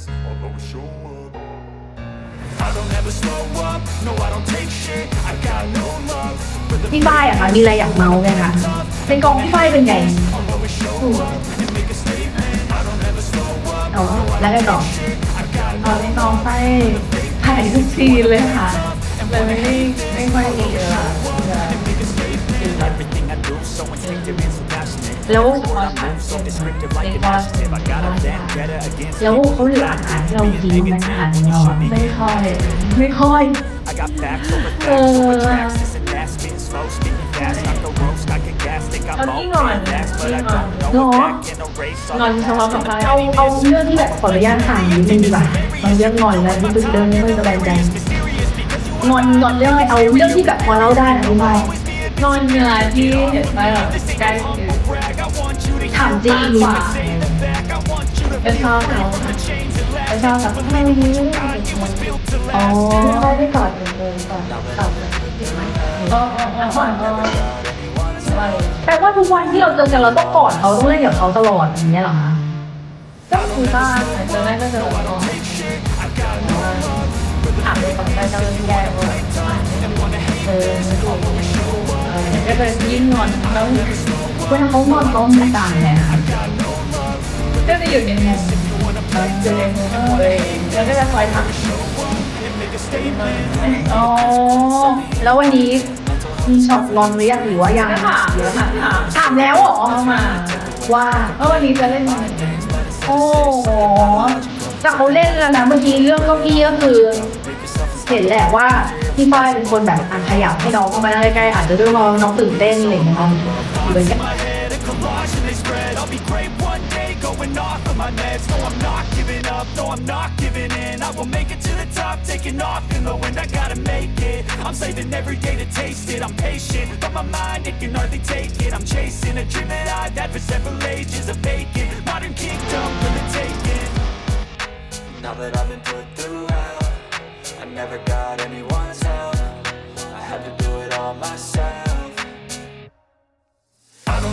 days, I'll always show up. I don't ever slow up, no, I don't take shit. I got no love for the พี่ฝ้ายอะคะมีอะไรอยากเมาส์ไหมคะเป็นกองพี่ฝ้ายเป็นไง I'll always show up and make a statement. I don't ever slow up, อ๋อแล้วก็ต่อ I got ตอนนี้น้องไส้ถ่ายทุกซีนเลยค่ะเลยไม่ได้ไม่ค่อยมีเยอะ everything I do, so instinctive and so กเป็นเรียกว่าแล้วเขาเหลืออาหารเรากินไหมอาหารของเราอะไม่ค่อยไม่ค่อยเออตอนนี้งอนงอนงอนเฉพาะกับใครเอาเอาเรื่องที่แบบขออนุญาตถามนิดนึงดีกว่าบางเรื่องงอนแล้วรู้สึกเรื่องไม่สบายใจงอนงอนเรื่องอะไรเอาเรื่องที่แบบพอเล่าได้นะพี่ฝ้าย งอนเวลาที่เห็นไปแบบใกล้คือถามจริงกว่าก็ชอบเขาก็ชอบแบบทำไมวันนี้ไม่ได้เป็นคนอ๋อเขาไม่กอดเลยก่อนกอดเลยอ๋ออ๋ออ๋ออ๋ออะไรแปลว่าทุกวันที่เราเจอกันเราต้องกอดเขาต้องเล่นกับเขาตลอดอย่างเงี้ยเหรอคะก็คือบ้านเจอแรกก็จะแบบอ๋อถามเลยก่อนไปเจ้าเรื่องแย่เออไม่ถูกเออ ก็จะยิ่งงอนแล้วเวลาเขางอนเขามีต่างไงคะก็จะอยู่ในมุมอยู่ในมุมเลยแล้วก็จะคอยถามอ๋อแล้ววันนี้มีช็อตงอนหรือยังหรือว่ายังถามถามถามถามแล้วเหรอมาว่าว่าวันนี้จะเล่นยังไงโอ้โหแต่เขาเล่นแล้วนะเมื่อกี้เรื่องเก้าอี้ก็คือ เห็นแหละว่า พี่ฝ้ายเป็นคนแบบอะขยับให้น้องเข้ามานั่งใกล้ๆอาจจะด้วยเพราะน้องตื่นเต้นอะไรอย่างเงี้ยค่ะอยู่เป็นกัน going off of my meds No, I'm not giving up, no, I'm not giving in I will make it to the top, taking off in the wind I gotta make it, I'm saving every day to taste it I'm patient, but my mind, it can hardly take it I'm chasing a dream that I've had for several ages A vacant, modern kingdom for the taking Now that I've been put through hell I never got anyone's